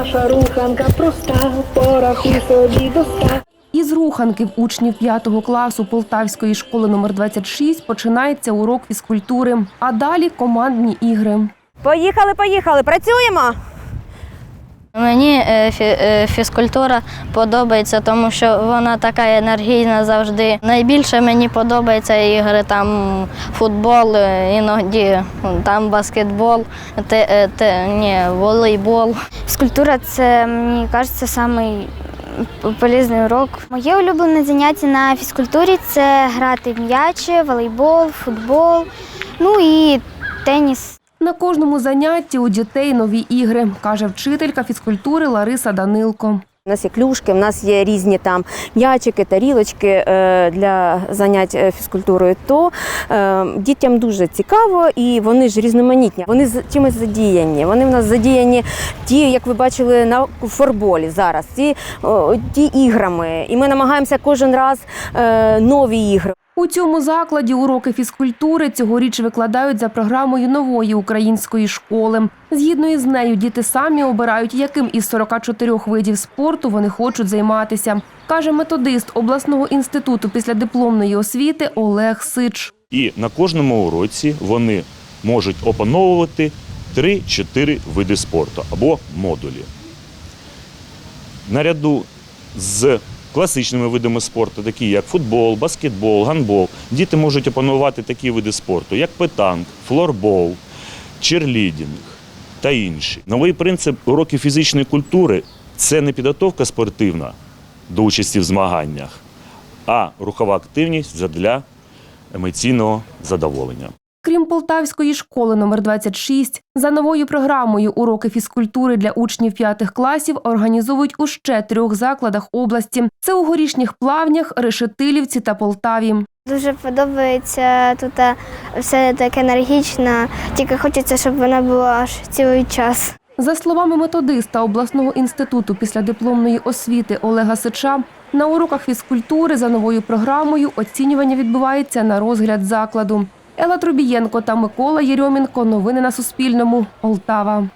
наша руханка проста, порахуй собі до ста. Із руханки в учнів 5 класу Полтавської школи номер 26 починається урок фізкультури, а далі командні ігри. Поїхали, поїхали, працюємо. Мені е, е, фізкультура подобається, тому що вона така енергійна завжди. Найбільше мені подобаються ігри там футбол, е, іноді там баскетбол, те, те, ні, волейбол. Фізкультура це, мені кажеться, самий полезний урок. Моє улюблене заняття на фізкультурі це грати в м'яч, волейбол, футбол, ну і теніс. На кожному занятті у дітей нові ігри, каже вчителька фізкультури Лариса Данилко. У нас є клюшки, у нас є різні там м'ячики, тарілочки е, для занять е, фізкультурою. То е, дітям дуже цікаво і вони ж різноманітні. Вони чимось задіяні. Вони в нас задіяні ті, як ви бачили на форболі зараз, ті, ті іграми. І ми намагаємося кожен раз нові ігри. У цьому закладі уроки фізкультури цьогоріч викладають за програмою нової української школи. Згідно із нею, діти самі обирають, яким із 44 видів спорту вони хочуть займатися, каже методист обласного інституту післядипломної освіти Олег Сич. І на кожному уроці вони можуть опановувати 3-4 види спорту або модулі. Наряду з класичними видами спорту, такі як футбол, баскетбол, гандбол, діти можуть опанувати такі види спорту, як петанк, флорбол, черлідінг та інші. Новий принцип уроків фізичної культури це не підготовка спортивна до участі в змаганнях, а рухова активність для емоційного задоволення. Крім Полтавської школи номер 26, за новою програмою уроки фізкультури для учнів п'ятих класів організовують у ще трьох закладах області. Це у горішніх плавнях, Решетилівці та Полтаві. Дуже подобається тут е, все таке енергічно, тільки хочеться, щоб вона була аж цілий час. За словами методиста обласного інституту післядипломної освіти Олега Сича, на уроках фізкультури за новою програмою оцінювання відбувається на розгляд закладу. Елла Трубієнко та Микола Єрьомінко. Новини на Суспільному. Полтава.